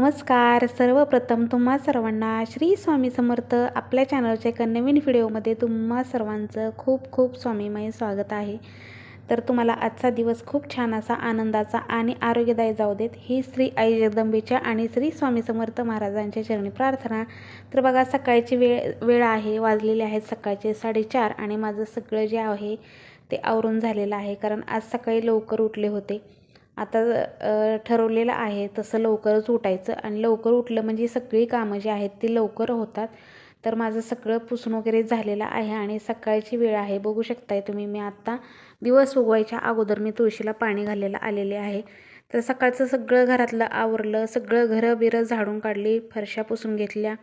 नमस्कार. सर्वप्रथम तुम्हा सर्वांना श्री स्वामी समर्थ आपल्या चॅनलच्या एका नवीन व्हिडिओमध्ये तुम्हा सर्वांचं खूप खूप स्वामीमय स्वागत आहे. तर तुम्हाला आजचा दिवस खूप छान असा आनंदाचा आणि आरोग्यदायी जाऊ देत. ही श्री आई जगदंबेच्या आणि श्री स्वामी समर्थ महाराजांच्या चरणी प्रार्थना. तर बघा सकाळची वेळ वेळ आहे वाजलेली आहेत सकाळचे साडेचार आणि माझं सगळं जे आहे ते आवरून झालेलं आहे. कारण आज सकाळी लवकर उठले होते. आता ठरवलेलं आहे तसं लवकरच उठायचं. आणि लवकर उठलं म्हणजे सगळी कामं जी आहेत ती लवकर होतात. तर माझं सगळं पुसून वगैरे झालेलं आहे आणि सकाळची वेळ आहे. बघू शकताय तुम्ही मी आत्ता दिवस उगवायच्या अगोदर मी तुळशीला पाणी घालायला आलेले आहे. तर सकाळचं सगळं घरातलं आवरलं सगळं घरं बिरं झाडून काढली फरशा पुसून घेतल्या.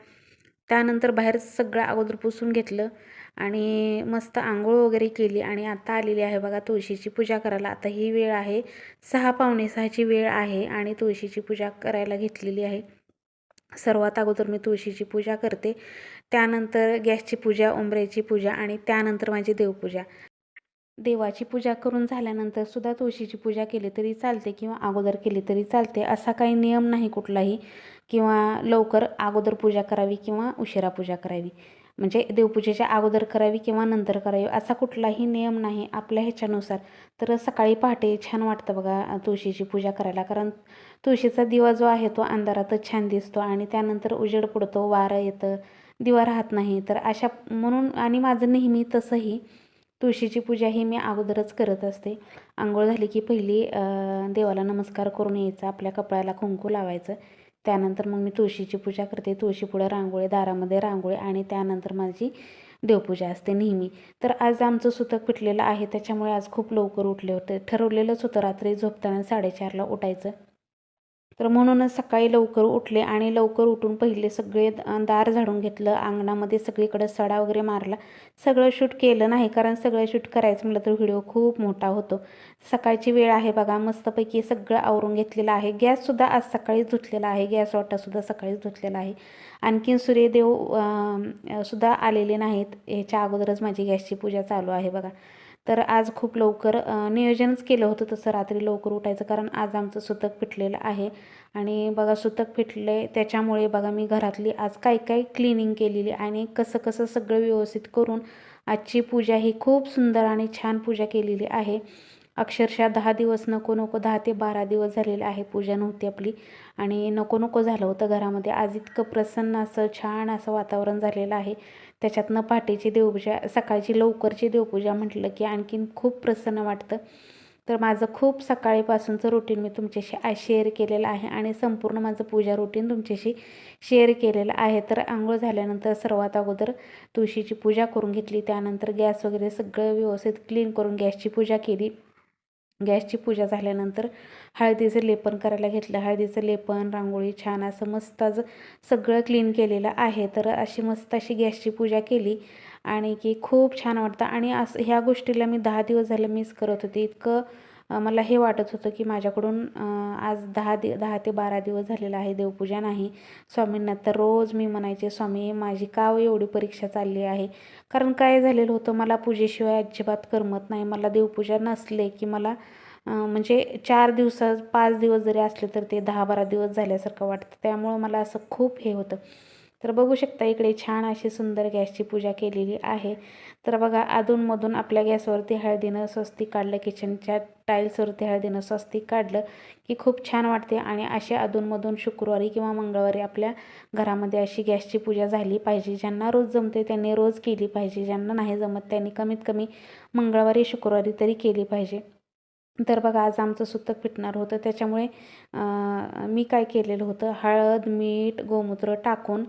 त्यानंतर बाहेर सगळं अगोदर पुसून घेतलं. आणि मस्त आंघोळ वगैरे केली आणि आता आलेली आहे बघा तुळशीची पूजा करायला. आता ही वेळ आहे सहा पावणे सहाची वेळ आहे आणि तुळशीची पूजा करायला घेतलेली आहे. सर्वात अगोदर मी तुळशीची पूजा करते त्यानंतर गॅसची पूजा उंबऱ्याची पूजा आणि त्यानंतर माझी देवपूजा. देवाची पूजा करून झाल्यानंतर सुद्धा तुळशीची पूजा केली तरी चालते किंवा अगोदर केली तरी चालते असा काही नियम नाही कुठलाही. किंवा लवकर अगोदर पूजा करावी किंवा उशिरा पूजा करावी. म्हणजे देवपूजेच्या अगोदर करावी किंवा नंतर करावी असा कुठलाही नियम नाही आपल्या ह्याच्यानुसार. तर सकाळी पहाटे छान वाटतं बघा तुळशीची पूजा करायला. कारण तुळशीचा दिवा जो आहे तो अंधारातच छान दिसतो आणि त्यानंतर उजेड पडतो वारं येतं दिवा राहत नाही. तर अशा म्हणून आणि माझं नेहमी तसंही तुळशीची पूजा ही मी अगोदरच करत असते. आंघोळ झाली की पहिली देवाला नमस्कार करून यायचा आपल्या कपड्याला कुंकू लावायचं. त्यानंतर मग मी तुळशीची पूजा करते. तुळशीपुढं रांगोळी दारामध्ये रांगोळी आणि त्यानंतर माझी देवपूजा असते नेहमी. तर आज आमचं सुतक पिटलेलं आहे त्याच्यामुळे आज खूप लवकर उठले होते ठरवलेलंच होतं. रात्री झोपताना साडेचारला उठायचं. तर म्हणूनच सकाळी लवकर उठले आणि लवकर उठून पहिले सगळे दार झाडून घेतलं अंगणामध्ये सगळीकडे सडा वगैरे मारला. सगळं शूट केलं नाही कारण सगळं शूट करायचं म्हटलं तर व्हिडिओ खूप मोठा होतो. सकाळची वेळ आहे बघा मस्तपैकी सगळं आवरून घेतलेलं आहे. गॅससुद्धा आज सकाळीच धुतलेला आहे गॅस वाटासुद्धा सकाळीच धुतलेला आहे. आणखीन सूर्यदेव सुद्धा आलेले नाहीत. ह्याच्या अगोदरच माझी गॅसची पूजा चालू आहे बघा. तर आज खूप लवकर नियोजनच केलं होतं तसं रात्री लवकर उठायचं कारण आज आमचं सुतक फिटलेलं आहे. आणि बघा सुतक फिटले त्याच्यामुळे बघा मी घरातली आज काय काय क्लिनिंग केलेली आणि कसं कसं सगळं व्यवस्थित करून आजची पूजा ही खूप सुंदर आणि छान पूजा केलेली आहे. अक्षरशः दहा दिवस नको नको दहा ते बारा दिवस झालेले आहे पूजा नव्हती आपली. आणि नको नको झालं होतं घरामध्ये. आज इतकं प्रसन्न असं छान असं वातावरण झालेलं आहे. त्याच्यातनं पहाटेची देवपूजा सकाळची लवकरची देवपूजा म्हटलं की आणखीन खूप प्रसन्न वाटतं. तर माझं खूप सकाळीपासूनचं रुटीन मी तुमच्याशी शेअर केलेलं आहे आणि संपूर्ण माझं पूजा रुटीन तुमच्याशी शेअर केलेलं आहे. तर आंघोळ झाल्यानंतर सर्वात अगोदर तुळशीची पूजा करून घेतली. त्यानंतर गॅस वगैरे सगळं व्यवस्थित क्लीन करून गॅसची पूजा केली. गॅसची पूजा झाल्यानंतर हळदीचं लेपन करायला घेतलं. हळदीचं लेपन रांगोळी छान असं मस्त आज सगळं क्लीन केलेलं आहे. तर अशी मस्त अशी गॅसची पूजा केली आणि की खूप छान वाटतं. आणि असं ह्या गोष्टीला मी दहा दिवस झालं मिस करत होते. इतकं मला हे वाटत होतं की माझ्याकडून आज दहा दि दहा ते बारा दिवस झालेला आहे देवपूजा नाही. स्वामींना तर रोज मी म्हणायचे स्वामी माझी का हो एवढी परीक्षा चालली आहे? कारण काय झालेलं होतं मला पूजेशिवाय अजिबात करमत नाही. मला देवपूजा नसले की मला म्हणजे चार दिवसात पाच दिवस जरी असले तर ते दहा बारा दिवस झाल्यासारखं वाटतं. त्यामुळं मला असं खूप हे होतं. तर बघू शकता इकडे छान अशी सुंदर गॅसची पूजा केलेली आहे. तर बघा अधूनमधून आपल्या गॅसवरती हळदीनं स्वस्तिक काढलं किचनच्या टाईल्सवरती हळदीनं स्वस्तिक काढलं की खूप छान वाटते. आणि असे अधूनमधून शुक्रवारी किंवा मंगळवारी आपल्या घरामध्ये अशी गॅसची पूजा झाली पाहिजे. ज्यांना रोज जमते त्यांनी रोज केली पाहिजे. ज्यांना नाही जमत त्यांनी कमीत कमी मंगळवारी शुक्रवारी तरी केली पाहिजे. तर बघा आज आमचं सुतक पिटणार होतं. त्याच्यामुळे मी काय केलेलं होतं? हळद मीठ गोमूत्र टाकून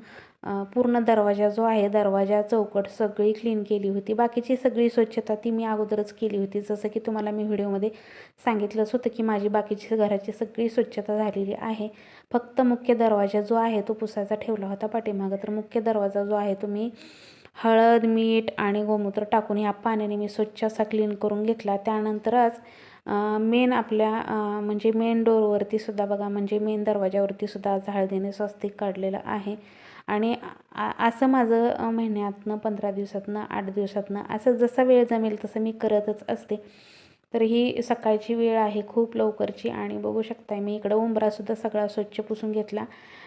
पूर्ण दरवाजा जो आहे दरवाजा चौकट सगळी क्लीन केली होती. बाकीची सगळी स्वच्छता ती मी अगोदरच केली होती. जसं की तुम्हाला मी व्हिडिओमध्ये सांगितलंच होतं की माझी बाकीची घराची सगळी स्वच्छता झालेली आहे. फक्त मुख्य दरवाजा जो आहे तो पुसायचा ठेवला होता पाठीमागं. तर मुख्य दरवाजा जो आहे तो मी हळद मीठ आणि गोमूत्र टाकून ह्या पाण्याने मी स्वच्छ असा क्लीन करून घेतला. त्यानंतरच मेन आपल्या म्हणजे मेन डोरवरती सुद्धा बघा म्हणजे मेन दरवाजावरती सुद्धा आज हळदीने स्वस्तिक काढलेलं आहे. आणि असं माझं महिन्यातनं पंधरा दिवसातनं आठ दिवसातनं असं जसा वेळ जमेल तसं मी करतच असते. तर ही सकाळची वेळ आहे खूप लवकरची आणि बघू शकताय मी इकडं उंबरासुद्धा सगळा स्वच्छ पुसून घेतला.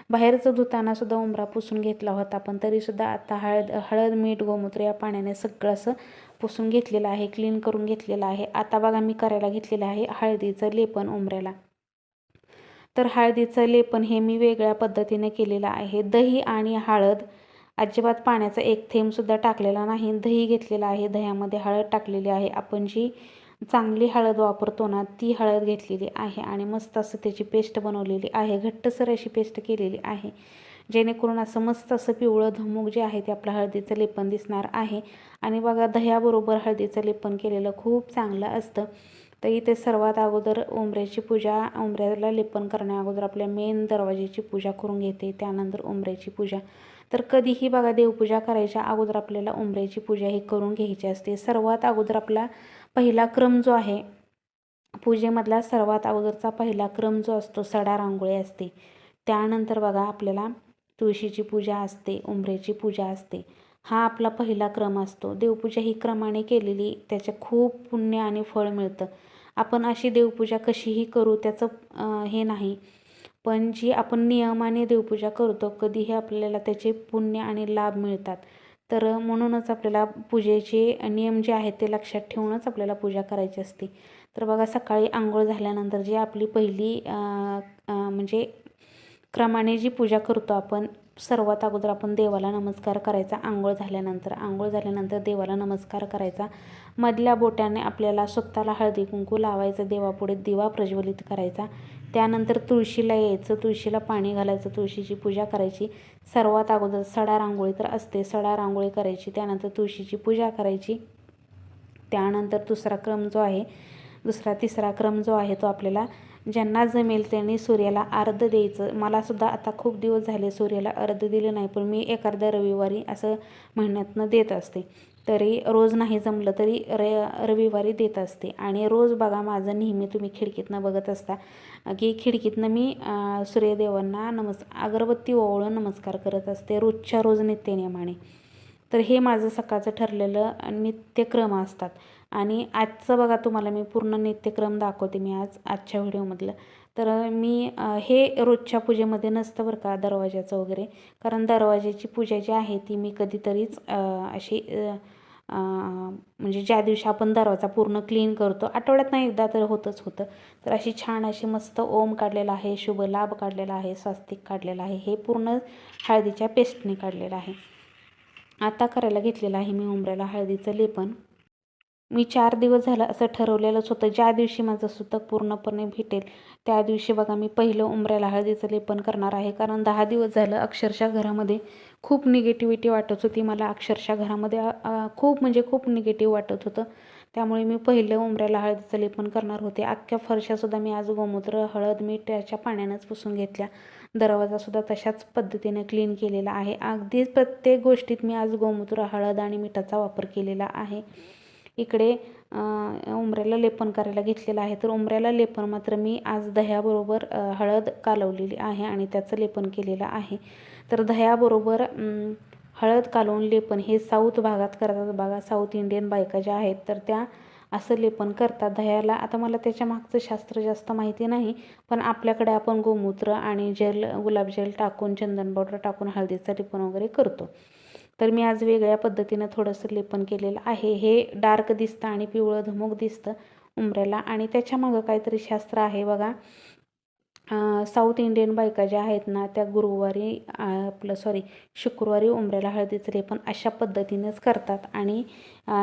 बाहेरचं धुतानासुद्धा उंबरा पुसून घेतला होता पण तरीसुद्धा आता हळद हळद मीठ गोमूत्र या पाण्याने सगळं असं पुसून घेतलेलं आहे क्लीन करून घेतलेलं आहे. आता बघा मी करायला घेतलेलं आहे हळदीचं लेपन उंबऱ्याला. तर हळदीचं लेपन हे मी वेगळ्या पद्धतीने केलेलं आहे. दही आणि हळद अजिबात पाण्याचा एक थेंबसुद्धा टाकलेला नाही. दही घेतलेला आहे दह्यामध्ये हळद टाकलेली आहे. आपण जी चांगली हळद वापरतो ना ती हळद घेतलेली आहे आणि मस्त असं त्याची पेस्ट बनवलेली आहे. घट्टसर अशी पेस्ट केलेली आहे. जेणेकरून असं मस्त असं पिवळं धमूक जे आहे ते आपलं हळदीचं लेपन दिसणार आहे. आणि बघा दह्याबरोबर हळदीचं लेपन केलेलं खूप चांगलं असतं. तर इथे सर्वात अगोदर उंबऱ्याची पूजा उंबऱ्याला लेपन करण्या अगोदर आपल्या मेन दरवाजेची पूजा करून घेते त्यानंतर उंबऱ्याची पूजा. तर कधीही बघा देवपूजा करायच्या अगोदर आपल्याला उंबऱ्याची पूजा ही करून घ्यायची असते. सर्वात अगोदर आपला पहिला क्रम जो आहे पूजेमधला सर्वात अगोदरचा पहिला क्रम जो असतो सडा रांगोळी असते. त्यानंतर बघा आपल्याला तुळशीची पूजा असते उंबऱ्याची पूजा असते. हा आपला पहिला क्रम असतो. देवपूजा ही क्रमाने केलेली त्याचे खूप पुण्य आणि फळ मिळतं. आपण अशी देवपूजा कशीही करू त्याचं हे नाही. पण जी आपण नियमाने देवपूजा करतो कधीही आपल्याला त्याचे पुण्य आणि लाभ मिळतात. तर म्हणूनच आपल्याला पूजेचे नियम जे आहेत ते लक्षात ठेवूनच आपल्याला पूजा करायची असते. तर बघा सकाळी आंघोळ झाल्यानंतर जी आपली पहिली म्हणजे क्रमाने जी पूजा करतो आपण सर्वात अगोदर आपण देवाला नमस्कार करायचा. आंघोळ झाल्यानंतर आंघोळ झाल्यानंतर देवाला नमस्कार करायचा. मधल्या बोट्याने आपल्याला स्वतःला हळदी कुंकू लावायचं देवापुढे दिवा प्रज्वलित करायचा. त्यानंतर तुळशीला यायचं तुळशीला पाणी घालायचं तुळशीची पूजा करायची. सर्वात अगोदर सडा रांगोळी तर असते सडा रांगोळी करायची त्यानंतर तुळशीची पूजा करायची. त्यानंतर दुसरा क्रम जो आहे दुसरा तिसरा क्रम जो आहे तो आपल्याला ज्यांना जमेल त्यांनी सूर्याला अर्ध द्यायचं. मलासुद्धा आता खूप दिवस झाले सूर्याला अर्ध दिलं नाही पण मी एखाद्या रविवारी असं महिन्यातनं देत असते. तरी रोज नाही जमलं तरी र रविवारी देत असते. आणि रोज बघा माझं नेहमी तुम्ही खिडकीतनं बघत असता की खिडकीतनं मी सूर्यदेवांना नमस् अगरबत्ती ओवळून नमस्कार करत असते रोजच्या रोज नित्यनियमाने तर हे माझं सकाळचं ठरलेलं नित्यक्रम असतात. आणि आजचं बघा तुम्हाला मी पूर्ण नित्यक्रम दाखवते मी आज आजच्या व्हिडिओमधलं. तर मी हे रोजच्या पूजेमध्ये नसतं बरं का दरवाजाचं वगैरे. कारण दरवाजाची पूजा जी आहे ती मी कधीतरीच अशी म्हणजे ज्या दिवशी आपण दरवाजा पूर्ण क्लीन करतो आठवड्यात नाही एकदा तर होतच होतं. तर अशी छान अशी मस्त ओम काढलेला आहे शुभ लाभ काढलेला आहे स्वास्तिक काढलेला आहे हे पूर्ण हळदीच्या पेस्टने काढलेलं आहे. आता करायला घेतलेलं आहे मी उंबऱ्याला हळदीचं लेपन मी चार दिवस झालं असं ठरवलेलंच होतं. ज्या दिवशी माझं सुतक पूर्णपणे भेटेल त्या दिवशी बघा मी पहिलं उंबऱ्याला हळदीचं लेपन करणार आहे. कारण दहा दिवस झालं अक्षरशः घरामध्ये खूप निगेटिव्हिटी वाटत होती. मला अक्षरशः घरामध्ये खूप म्हणजे खूप निगेटिव्ह वाटत होतं. त्यामुळे मी पहिलं उंबऱ्याला हळदीचं लेपन करणार होते. अख्ख्या फरशासुद्धा मी आज गोमूत्र हळद मीठ त्याच्या पाण्यानंच पुसून घेतल्या. दरवाजासुद्धा तशाच पद्धतीने क्लीन केलेला आहे. अगदी प्रत्येक गोष्टीत मी आज गोमूत्र हळद आणि मिठाचा वापर केलेला आहे. इकडे उंबऱ्याला लेपन करायला घेतलेलं आहे. तर उंबऱ्याला लेपन मात्र मी आज दह्याबरोबर हळद कालवलेली आहे आणि त्याचं लेपन केलेलं आहे. तर दह्याबरोबर हळद कालवून लेपन हे साऊथ भागात करतात बघा. साऊथ इंडियन बायका ज्या आहेत तर त्या असं लेपन करतात दह्याला. आता मला त्याच्या मागचं शास्त्र जास्त माहिती नाही पण आपल्याकडे आपण गोमूत्र आणि जेल गुलाबजेल टाकून चंदन पावडर टाकून हळदीचं लेपन वगैरे करतो. तर मी आज वेगळ्या पद्धतीनं थोडंसं लेपन केलेलं आहे. हे डार्क दिसतं आणि पिवळं धमक दिसतं उंबऱ्याला. आणि त्याच्यामागं काहीतरी शास्त्र आहे बघा. साऊथ इंडियन बायका ज्या आहेत ना त्या गुरुवारी आपलं सॉरी शुक्रवारी उंबऱ्याला हळदीचं लेपन अशा पद्धतीनेच करतात. आणि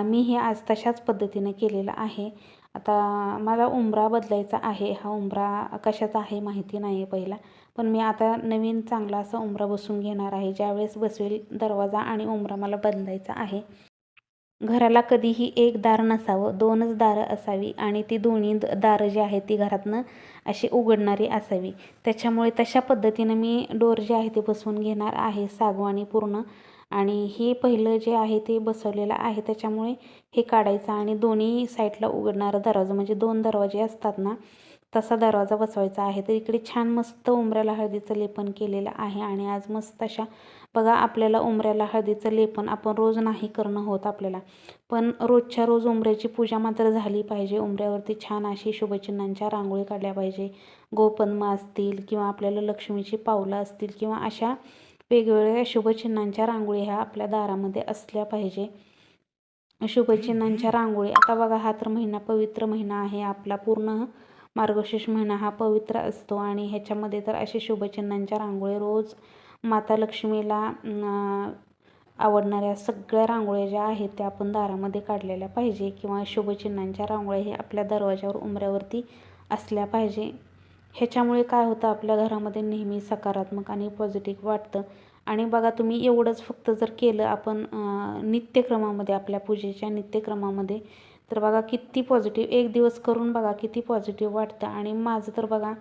मी हे आज तशाच पद्धतीने केलेलं आहे. आता मला उंबरा बदलायचा आहे. हा उंबरा कशाचा आहे माहिती नाही आहे पहिला. पण मी आता नवीन चांगला असा उंबरा बसून घेणार आहे. ज्यावेळेस बसवेल दरवाजा आणि उंबरा मला बदलायचा आहे. घराला कधीही एक दार नसावं दोनच दारं असावी आणि ती दोन्ही दारं जी आहेत ती घरातनं अशी उघडणारी असावी. त्याच्यामुळे तशा पद्धतीनं मी डोर जे आहे ते बसवून घेणार आहे. सागवानी पूर्ण आणि हे पहिलं जे आहे ते बसवलेलं आहे त्याच्यामुळे हे काढायचं आणि दोन्ही साईडला उघडणारा दरवाजा म्हणजे दोन दरवाजे असतात ना तसा दरवाजा बसवायचा आहे. तर इकडे छान मस्त उंबऱ्याला हळदीचं लेपन केलेलं आहे आणि आज मस्त अशा बघा आपल्याला उंबऱ्याला हळदीचं लेपन आपण रोज नाही करणं होत आपल्याला. पण रोजच्या रोज उंबऱ्याची पूजा मात्र झाली पाहिजे. उंबऱ्यावरती छान अशी शुभचिन्हांच्या रांगोळी काढल्या पाहिजे. गोपन्म असतील किंवा आपल्याला लक्ष्मीची पावलं असतील किंवा अशा वेगवेगळ्या शुभचिन्हांच्या रांगोळी ह्या आपल्या दारामध्ये असल्या पाहिजे. शुभचिन्हांच्या रांगोळी. आता बघा हा तर महिना पवित्र महिना आहे. आपला पूर्ण मार्गशीर्ष महिना हा पवित्र असतो आणि ह्याच्यामध्ये तर असे शुभचिन्हांच्या रांगोळी रोज माता लक्ष्मीला आवडणाऱ्या सगळ्या रांगोळ्या ज्या आहेत त्या आपण दारामध्ये काढलेल्या पाहिजे किंवा शुभचिन्हांच्या रांगोळ्या हे आपल्या दरवाजावर उंबऱ्यावरती असल्या पाहिजे. ह्याच्यामुळे काय होतं आपल्या घरामध्ये नेहमी सकारात्मक आणि पॉझिटिव्ह वाटतं. आणि बघा तुम्ही एवढंच फक्त जर केलं आपण नित्यक्रमामध्ये आपल्या पूजेच्या नित्यक्रमामध्ये तर बघा किती पॉझिटिव्ह एक दिवस करून बघा किती पॉझिटिव्ह वाटतं. आणि माझं तर बघा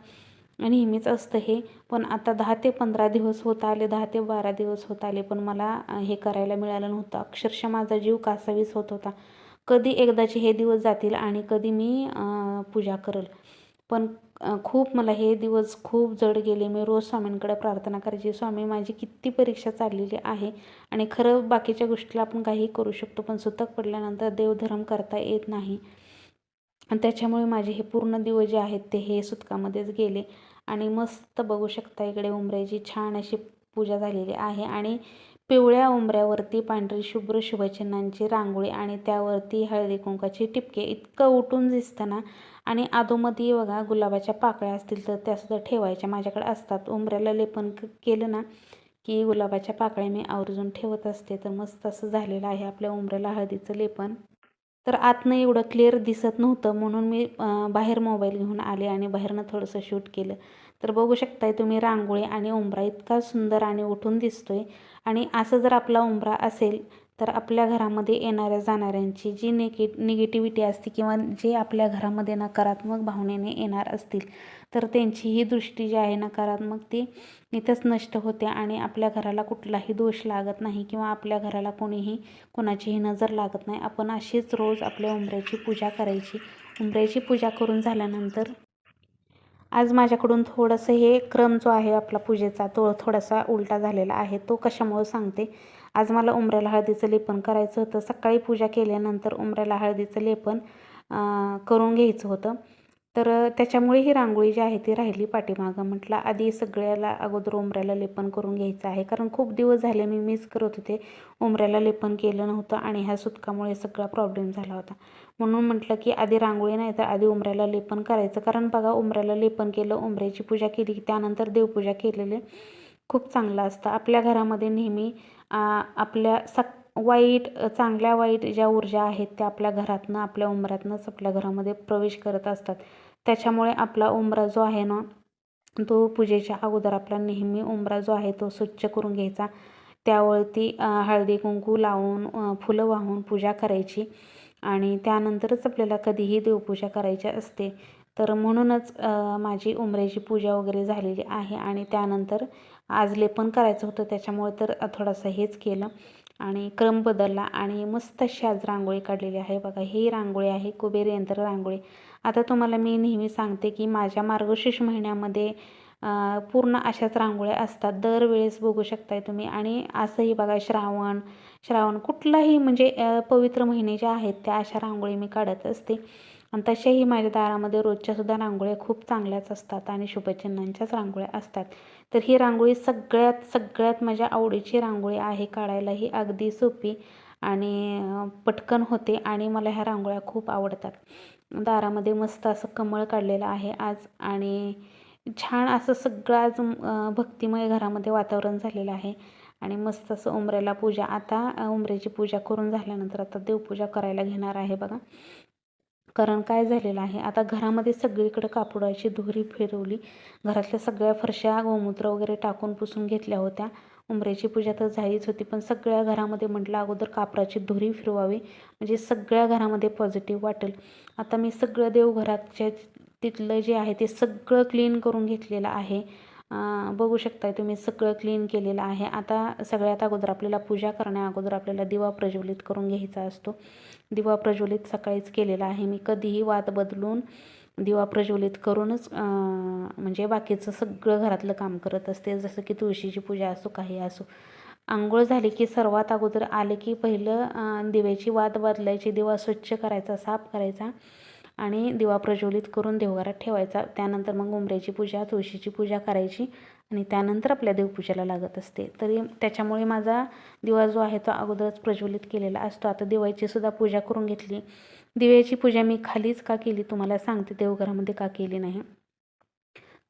नेहमीच असतं हे. पण आता दहा ते पंधरा दिवस होत आले दहा ते बारा दिवस होत आले पण मला हे करायला मिळालं नव्हतं. अक्षरशः माझा जीव कासावीस होत होता. कधी एकदाचे हे दिवस जातील आणि कधी मी पूजा करेल. पण खूप मला हे दिवस खूप जड गेले. मी रोज स्वामींकडे प्रार्थना करायची. स्वामी माझी किती परीक्षा चाललेली आहे आणि खरं बाकीच्या गोष्टीला आपण काही करू शकतो पण सुतक पडल्यानंतर देवधर्म करता येत नाही. आणि त्याच्यामुळे माझे हे पूर्ण दिवस जे आहेत ते हे सुतकामध्येच गेले. आणि मस्त बघू शकता इकडे उंबऱ्याची छान अशी पूजा झालेली आहे आणि पिवळ्या उंबऱ्यावरती पांढरी शुभ्र शुभचिन्हांची रांगोळी आणि त्यावरती हळदी कुंकाची टिपके. इतकं उठून दिसतं ना आणि आधोमध्ये बघा गुलाबाच्या पाकळ्या असतील तर त्यासुद्धा ठेवायच्या. माझ्याकडे असतात. उंबऱ्याला लेपन केलं ना की गुलाबाच्या पाकळ्या मी आवर्जून ठेवत असते. तर मस्त असं झालेलं आहे आपल्या उंबऱ्याला हळदीचं लेपन. तर आतनं एवढं क्लिअर दिसत नव्हतं म्हणून मी बाहेर मोबाईल घेऊन आले आणि बाहेरनं थोडंसं शूट केलं. तर बघू शकताय तुम्ही रांगोळी आणि उंबरा इतका सुंदर आणि उठून दिसतोय. आणि असं जर आपला उंबरा असेल तर आपल्या घरामध्ये येणाऱ्या जाणाऱ्यांची जी निगे निगेटिव्हिटी असते किंवा जे आपल्या घरामध्ये नकारात्मक भावनेने येणार असतील तर त्यांची ही दृष्टी जी आहे नकारात्मक ती इथंच नष्ट होते आणि आपल्या घराला कुठलाही दोष लागत नाही किंवा आपल्या घराला कोणीही कोणाचीही नजर लागत नाही. आपण अशीच रोज आपल्या उंबऱ्याची पूजा करायची. उंबऱ्याची पूजा करून झाल्यानंतर आज माझ्याकडून थोडंसं हे क्रम जो आहे आपला पूजेचा तो थोडासा उलटा झालेला आहे. तो कशामुळं सांगते? आज मला उमऱ्याला हळदीचं लेपन करायचं होतं. सकाळी पूजा केल्यानंतर उमऱ्याला हळदीचं लेपन करून घ्यायचं होतं. तर त्याच्यामुळे ही रांगोळी जी आहे ती राहिली पाठीमागं. म्हटलं आधी सगळ्याला अगोदर उमऱ्याला लेपन करून घ्यायचं आहे. कारण खूप दिवस झाले मी मिस करत होते. उमऱ्याला लेपन केलं नव्हतं आणि ह्या सुतकामुळे सगळा प्रॉब्लेम झाला होता. म्हणून म्हटलं की आधी रांगोळी नाही तर आधी उमऱ्याला लेपन करायचं. कारण बघा उमऱ्याला लेपन केलं उमऱ्याची पूजा केली की त्यानंतर देवपूजा केलेले खूप चांगलं असतं. आपल्या घरामध्ये नेहमी आपल्या सक वाईट चांगल्या वाईट ज्या ऊर्जा आहेत त्या आपल्या घरातनं आपल्या उंबरातनंच आपल्या घरामध्ये प्रवेश करत असतात. त्याच्यामुळे आपला उंबरा जो आहे ना तो पूजेच्या अगोदर आपला नेहमी उंबरा जो आहे तो स्वच्छ करून घ्यायचा. त्यावरती हळदी कुंकू लावून फुलं वाहून पूजा करायची आणि त्यानंतरच आपल्याला कधीही देवपूजा करायची असते. तर म्हणूनच माझी उंबऱ्याची पूजा वगैरे झालेली आहे आणि त्यानंतर आज लेपन करायचं होतं त्याच्यामुळे तर थोडंसं हेच केलं. आणि क्रम बदलला आणि मस्त अशी आज रांगोळी काढलेली आहे. बघा ही रांगोळी आहे कुबेर यंत्र रांगोळी. आता तुम्हाला मी नेहमी सांगते की माझ्या मार्गशीर्ष महिन्यामध्ये पूर्ण अशाच रांगोळ्या असतात. दरवेळेस बघू शकताय तुम्ही. आणि असंही बघा श्रावण श्रावण कुठलाही म्हणजे पवित्र महिने जे आहेत त्या अशा रांगोळी मी काढत असते. आणि तशाही माझ्या दारामध्ये रोजच्यासुद्धा रांगोळ्या खूप चांगल्याच असतात आणि शुभचिन्हांच्याच रांगोळ्या असतात. तर ही रांगोळी सगळ्यात सगळ्यात माझ्या आवडीची रांगोळी आहे काढायलाही अगदी सोपी आणि पटकन होते आणि मला ह्या रांगोळ्या खूप आवडतात. दारामध्ये मस्त असं कमळ काढलेलं आहे आज आणि छान असं सगळं आज भक्तिमय घरामध्ये वातावरण झालेलं आहे. आणि मस्त असं उमऱ्याला पूजा. आता उमऱ्याची पूजा करून झाल्यानंतर आता देवपूजा करायला घेणार आहे बघा. कारण काय झालेलं आहे? आता घरामध्ये सगळीकडे कापडाची धुरी फिरवली. घरातल्या सगळ्या फरशा गोमूत्र वगैरे टाकून पुसून घेतल्या होत्या. उंबऱ्याची पूजा तर झालीच होती पण सगळ्या घरामध्ये म्हटलं अगोदर कापडाची धुरी फिरवावी. म्हणजे सगळ्या घरामध्ये पॉझिटिव्ह वाटेल. आता मी सगळं देवघराच्या तिथलं जे आहे ते सगळं क्लीन करून घेतलेलं आहे. बघू शकताय तुम्ही सगळं क्लीन केलेलं आहे. आता सगळ्यात अगोदर आपल्याला पूजा करण्या अगोदर आपल्याला दिवा प्रज्वलित करून घ्यायचा असतो. दिवा प्रज्वलित सकाळीच केलेला आहे. मी कधीही वाद बदलून दिवा प्रज्वलित करूनच म्हणजे बाकीचं सगळं घरातलं काम करत असते. जसं की तुळशीची पूजा असो काही असो. आंघोळ झाली की सर्वात अगोदर आले की पहिलं दिव्याची वात बदलायची दिवा स्वच्छ करायचा साफ करायचा. आणि दिवा प्रज्वलित करून देवघरात ठेवायचा. त्यानंतर मग उमऱ्याची पूजा तुळशीची पूजा करायची आणि त्यानंतर आपल्या देवपूजेला लागत असते. तरी त्याच्यामुळे माझा दिवा जो आहे तो अगोदरच प्रज्वलित केलेला असतो. आता दिवाळीची सुद्धा पूजा करून घेतली. दिव्याची पूजा मी खालीच का केली तुम्हाला सांगते. देवघरामध्ये का केली नाही.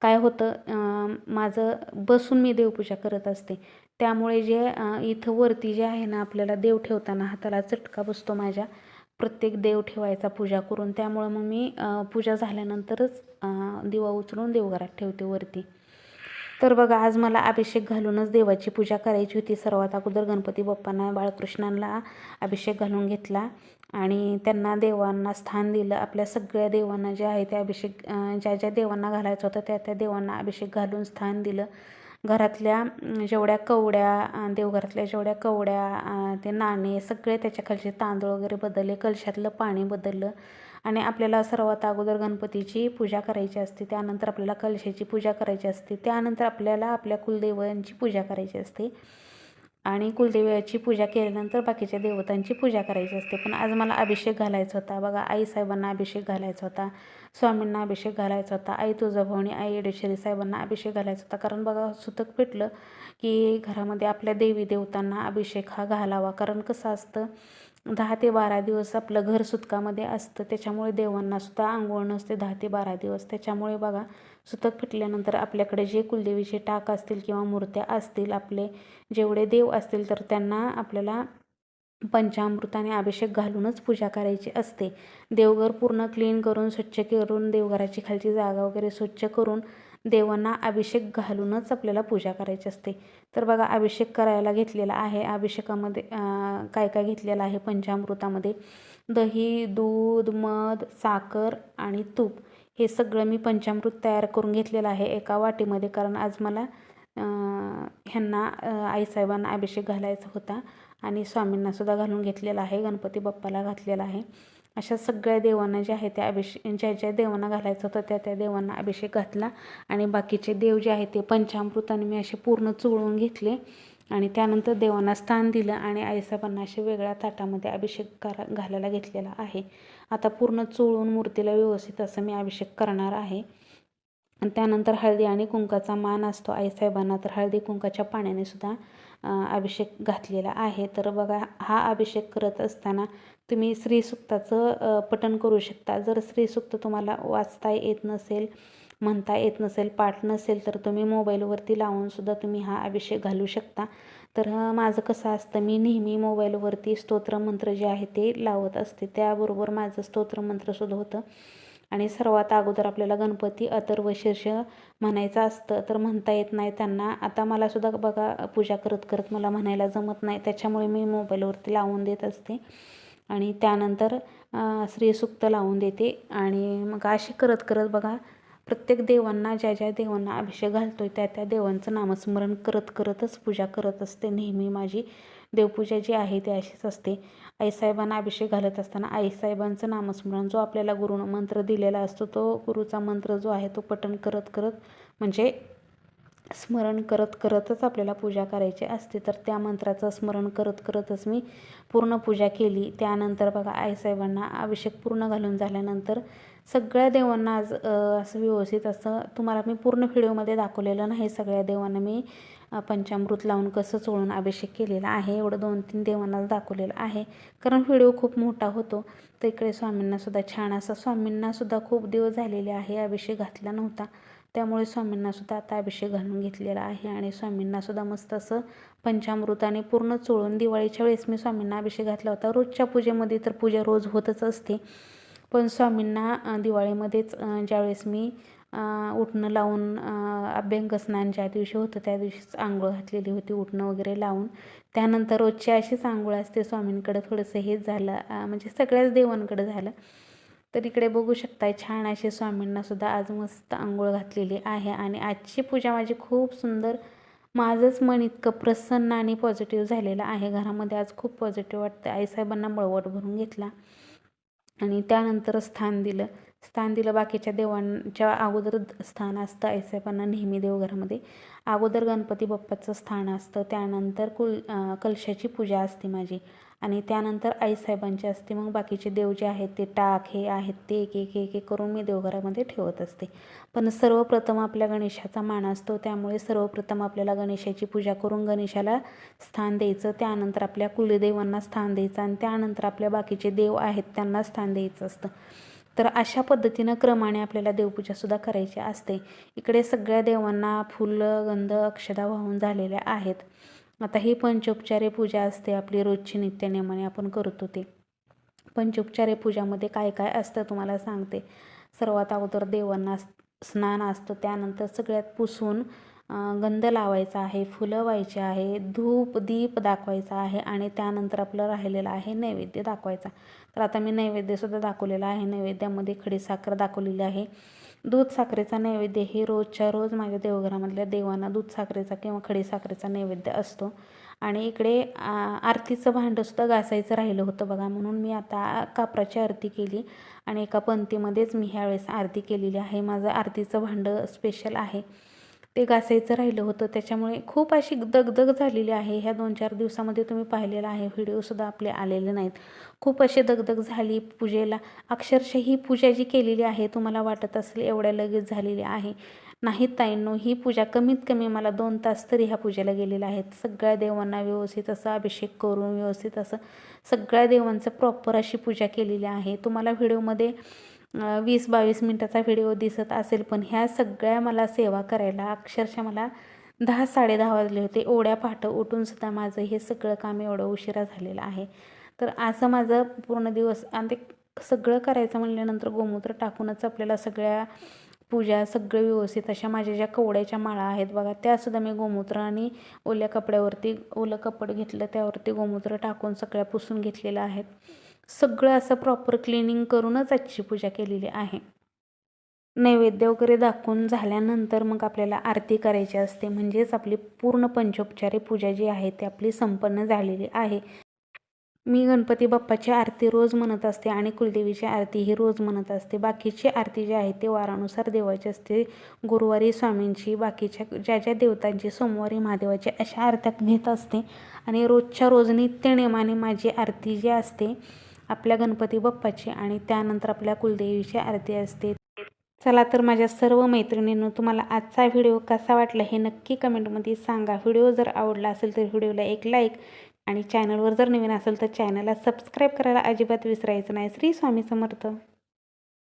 काय होतं माझं बसून मी देवपूजा करत असते. त्यामुळे जे इथं वरती जे आहे ना आपल्याला देव ठेवताना हाताला चटका बसतो माझ्या. प्रत्येक देव ठेवायचा पूजा करून त्यामुळं मग मी पूजा झाल्यानंतरच दिवा उचलून देवघरात ठेवते वरती. तर बघा आज मला अभिषेक घालूनच देवाची पूजा करायची होती. सर्वात अगोदर गणपती बाप्पांना बाळकृष्णांना अभिषेक घालून घेतला आणि त्यांना देवांना स्थान दिलं. आपल्या सगळ्या देवांना जे आहे ते अभिषेक ज्या ज्या देवांना घालायचं होतं त्या त्या देवांना अभिषेक घालून स्थान दिलं. घरातल्या जेवढ्या कवड्या देवघरातल्या जेवढ्या कवड्या ते नाणे सगळे त्याच्या खालचे तांदूळ वगैरे बदलले कलशातलं पाणी बदललं. आणि आपल्याला सर्वात अगोदर गणपतीची पूजा करायची असते त्यानंतर आपल्याला कलशाची पूजा करायची असते त्यानंतर आपल्याला आपल्या कुलदेवांची पूजा करायची असते. आणि कुलदेवाची पूजा केल्यानंतर बाकीच्या देवतांची पूजा करायची असते. पण आज मला अभिषेक घालायचा होता. बघा आईसाहेबांना अभिषेक घालायचा होता. स्वामींना अभिषेक घालायचा होता. आई तुळजाभवानी आई येडेश्वरी साहेबांना अभिषेक घालायचा होता. कारण बघा सुतक पेटलं की घरामध्ये आपल्या देवी देवतांना अभिषेक हा घालावा. कारण कसं असतं दहा ते बारा दिवस आपलं घर सुतकामध्ये असतं. त्याच्यामुळे देवांनासुद्धा आंघोळ नसते दहा ते बारा दिवस. त्याच्यामुळे बघा सुतक फिटल्यानंतर आपल्याकडे जे कुलदेवीचे टाक असतील किंवा मूर्त्या असतील आपले जेवढे देव असतील तर त्यांना आपल्याला पंचामृताने अभिषेक घालूनच पूजा करायची असते. देवघर पूर्ण क्लीन करून स्वच्छ करून देवघराची खालची जागा वगैरे स्वच्छ करून देवांना अभिषेक घालूनच आपल्याला पूजा करायची असते. तर बघा अभिषेक करायला घेतलेला आहे. अभिषेकामध्ये काय काय घेतलेलं आहे? पंचामृतामध्ये दही दूध मध साखर आणि तूप. हे सगळं मी पंचामृत तयार करून घेतलेलं आहे एका वाटीमध्ये कारण आज मला ह्यांना आईसाहेबांना अभिषेक घालायचा होता आणि स्वामींनासुद्धा घालून घेतलेला आहे गणपती बाप्पाला घातलेला आहे. अशा सगळ्या देवांना जे आहे त्या अभिषेक ज्या ज्या देवांना घालायचं होतं त्या त्या देवांना अभिषेक घातला आणि बाकीचे देव जे आहेत ते पंचामृताने मी असे पूर्ण चुळून घेतले आणि त्यानंतर देवांना स्थान दिलं आणि आईसाहेबांना असे वेगळ्या ताटामध्ये अभिषेक करा घालायला घेतलेला आहे. आता पूर्ण चोळून मूर्तीला व्यवस्थित असं मी अभिषेक करणार आहे. आणि त्यानंतर हळदी आणि कुंकाचा मान असतो. आईसाहेबांना तर हळदी कुंकाच्या पाण्याने सुद्धा अभिषेक घातलेला आहे. तर बघा हा अभिषेक करत असताना तुम्ही श्रीसुक्ताचं पठण करू शकता. जर श्रीसुक्त तुम्हाला वाचता येत नसेल म्हणता येत नसेल पाठ नसेल तर तुम्ही मोबाईलवरती लावून सुद्धा तुम्ही हा अभिषेक घालू शकता. तर माझं कसं असतं मी नेहमी मोबाईलवरती स्तोत्रमंत्र जे आहे ते लावत असते. त्याबरोबर माझं स्तोत्रमंत्रसुद्धा होतं. आणि सर्वात अगोदर आपल्याला गणपती अथर्व शीर्ष म्हणायचं असतं तर म्हणता येत नाही त्यांना. आता मला सुद्धा बघा पूजा करत करत मला म्हणायला जमत नाही त्याच्यामुळे मी मोबाईलवरती लावून देत असते. आणि त्यानंतर श्रीसूक्त लावून देते. आणि मग अशी करत करत बघा प्रत्येक देवांना ज्या ज्या देवांना अभिषेक घालतो आहे त्या त्या देवांचं नामस्मरण करत करतच पूजा करत असते. नेहमी माझी देवपूजा जी आहे ती अशीच असते. आईसाहेबांना अभिषेक घालत असताना आईसाहेबांचं नामस्मरण जो आपल्याला गुरुनं मंत्र दिलेला असतो तो गुरुचा मंत्र जो आहे तो पठण करत करत म्हणजे स्मरण करत करतच आपल्याला पूजा करायची असते. तर त्या मंत्राचं स्मरण करत करतच मी पूर्ण पूजा केली. त्यानंतर बघा आईसाहेबांना अभिषेक पूर्ण घालून झाल्यानंतर सगळ्या देवांना आज असं व्यवस्थित असं तुम्हाला मी पूर्ण व्हिडिओमध्ये दाखवलेलं नाही सगळ्या देवांना मी पंचामृत लावून कसं चोळून अभिषेक केलेला आहे एवढं दोन तीन देवांनाच दाखवलेलं आहे. कारण व्हिडिओ खूप मोठा होतो तर इकडे स्वामींनासुद्धा छान असा स्वामींनासुद्धा खूप दिवस झालेले आहे अभिषेक घातला नव्हता. त्यामुळे स्वामींनासुद्धा आता अभिषेक घालून घेतलेला आहे आणि स्वामींनासुद्धा मस्त असं पंचामृताने पूर्ण चोळून दिवाळीच्या वेळेस मी स्वामींना अभिषेक घातला होता. रोजच्या पूजेमध्ये तर पूजा रोज होतच असते. पण स्वामींना दिवाळीमध्येच ज्यावेळेस मी उठणं लावून अभ्यंगस्नान अभ्यंग स्नान ज्या दिवशी होतं त्या दिवशीच आंघोळ घातलेली होती उठणं वगैरे लावून. त्यानंतर रोजची अशीच आंघोळ असते स्वामींकडं थोडंसं हेच झालं म्हणजे सगळ्याच देवांकडे झालं. तर इकडे बघू शकताय छान असे स्वामींनासुद्धा आज मस्त आंघोळ घातलेली आहे आणि आजची पूजा माझी खूप सुंदर माझंच मन इतकं प्रसन्न आणि पॉझिटिव्ह झालेलं आहे. घरामध्ये आज खूप पॉझिटिव्ह वाटतं आईसाहेबांना मळवट भरून घेतला. आणि त्यानंतर स्थान दिलं. स्थान दिलं बाकीच्या देवांच्या अगोदर स्थान असतं. आईसाहेबांना नेहमी देवघरामध्ये अगोदर गणपती बाप्पाचं स्थान असतं. त्यानंतर कुल कलशाची पूजा असते माझी. आणि त्यानंतर आईसाहेबांची असते. मग बाकीचे देव जे आहेत ते टाक हे आहेत ते एक एक एक एक करून मी देवघरामध्ये ठेवत असते. पण सर्वप्रथम आपल्या गणेशाचा मान असतो. त्यामुळे सर्वप्रथम आपल्याला गणेशाची पूजा करून गणेशाला स्थान द्यायचं. त्यानंतर आपल्या कुलदेवांना स्थान द्यायचं आणि त्यानंतर आपल्या बाकीचे देव आहेत त्यांना स्थान द्यायचं असतं. तर अशा पद्धतीनं क्रमाने आपल्याला देवपूजासुद्धा करायची असते. इकडे सगळ्या देवांना फुलं गंध अक्षदा वाहून झालेल्या आहेत. आता ही पंचोपचारे पूजा असते आपली रोजची नित्यनेमाने आपण करतो ते. पंचोपचारे पूजामध्ये काय काय असतं तुम्हाला सांगते. सर्वात अगोदर देवांना स्नान असतं त्यानंतर सगळ्यात पुसून गंध लावायचा आहे फुलं व्हायची आहे धूप दीप दाखवायचा आहे आणि त्यानंतर आपलं राहिलेलं आहे नैवेद्य दाखवायचा. तर आता मी नैवेद्यसुद्धा दाखवलेला आहे. नैवेद्यामध्ये खडीसाखर दाखवलेली आहे. दूध साखरेचा नैवेद्य हे रोजच्या रोज माझ्या देवघरामधल्या देवांना दूध साखरेचा किंवा खडीसाखरेचा नैवेद्य असतो. आणि इकडे आरतीचं भांडंसुद्धा घासायचं राहिलं होतं बघा म्हणून मी आता कापराची आरती केली आणि एका पंक्तीमध्येच मी ह्यावेळेस आरती केलेली आहे. माझं आरतीचं भांडं स्पेशल आहे. ते घासायचं राहिलं होतं. त्याच्यामुळे खूप अशी दगदग झालेली आहे. ह्या दोन चार दिवसामध्ये तुम्ही पाहिलेला आहे. व्हिडिओसुद्धा आपले आलेले नाहीत. खूप अशी दगदग झाली पूजेला. अक्षरशः ही पूजा जी केलेली आहे तुम्हाला वाटत असेल एवढ्या लगेच झालेली आहे. नाही ताईंनो ही पूजा कमीत कमी मला दोन तास तरी ह्या पूजेला गेलेल्या आहेत सगळ्या देवांना व्यवस्थित असं अभिषेक करून व्यवस्थित असं सगळ्या देवांचं प्रॉपर अशी पूजा केलेली आहे. तुम्हाला व्हिडिओमध्ये वीस बावीस मिनटाचा व्हिडिओ दिसत असेल पण ह्या सगळ्या मला सेवा करायला अक्षरशः मला दहा साडे दहा वाजले होते. ओढ्या पहाटं उठूनसुद्धा माझं हे सगळं काम एवढं उशिरा झालेलं आहे. तर असं माझं पूर्ण दिवस आणि ते सगळं करायचं म्हणल्यानंतर गोमूत्र टाकूनच आपल्याला सगळ्या पूजा सगळं व्यवस्थित अशा माझ्या ज्या कवड्याच्या माळा आहेत बघा त्यासुद्धा मी गोमूत्र आणि ओल्या कपड्यावरती ओलं कपड घेतलं त्यावरती गोमूत्र टाकून सगळ्या पुसून घेतलेल्या आहेत. सगळं असं प्रॉपर क्लिनिंग करूनच आजची पूजा केलेली आहे. नैवेद्य वगैरे दाखवून झाल्यानंतर मग आपल्याला आरती करायची असते. म्हणजेच आपली पूर्ण पंचोपचारी पूजा जी आहे ती आपली संपन्न झालेली आहे. मी गणपती बाप्पाची आरती रोज म्हणत असते आणि कुलदेवीची आरती ही रोज म्हणत असते. बाकीची आरती जी आहे ती वारानुसार देवाची असते. गुरुवारी स्वामींची बाकीच्या ज्या ज्या देवतांची सोमवारी महादेवाची अशा आरत्या घेत असते. आणि रोजच्या रोज नित्यनेमाने माझी आरती जी असते आपल्या गणपती बाप्पाची आणि त्यानंतर आपल्या कुलदेवीची आरती असते. चला तर माझ्या सर्व मैत्रिणींनो तुम्हाला आजचा व्हिडिओ कसा वाटला हे नक्की कमेंटमध्ये सांगा. व्हिडिओ जर आवडला असेल तर व्हिडिओला एक लाईक आणि चॅनलवर जर नवीन असेल तर चॅनलला सबस्क्राईब करायला अजिबात विसरायचं नाही. श्री स्वामी समर्थ.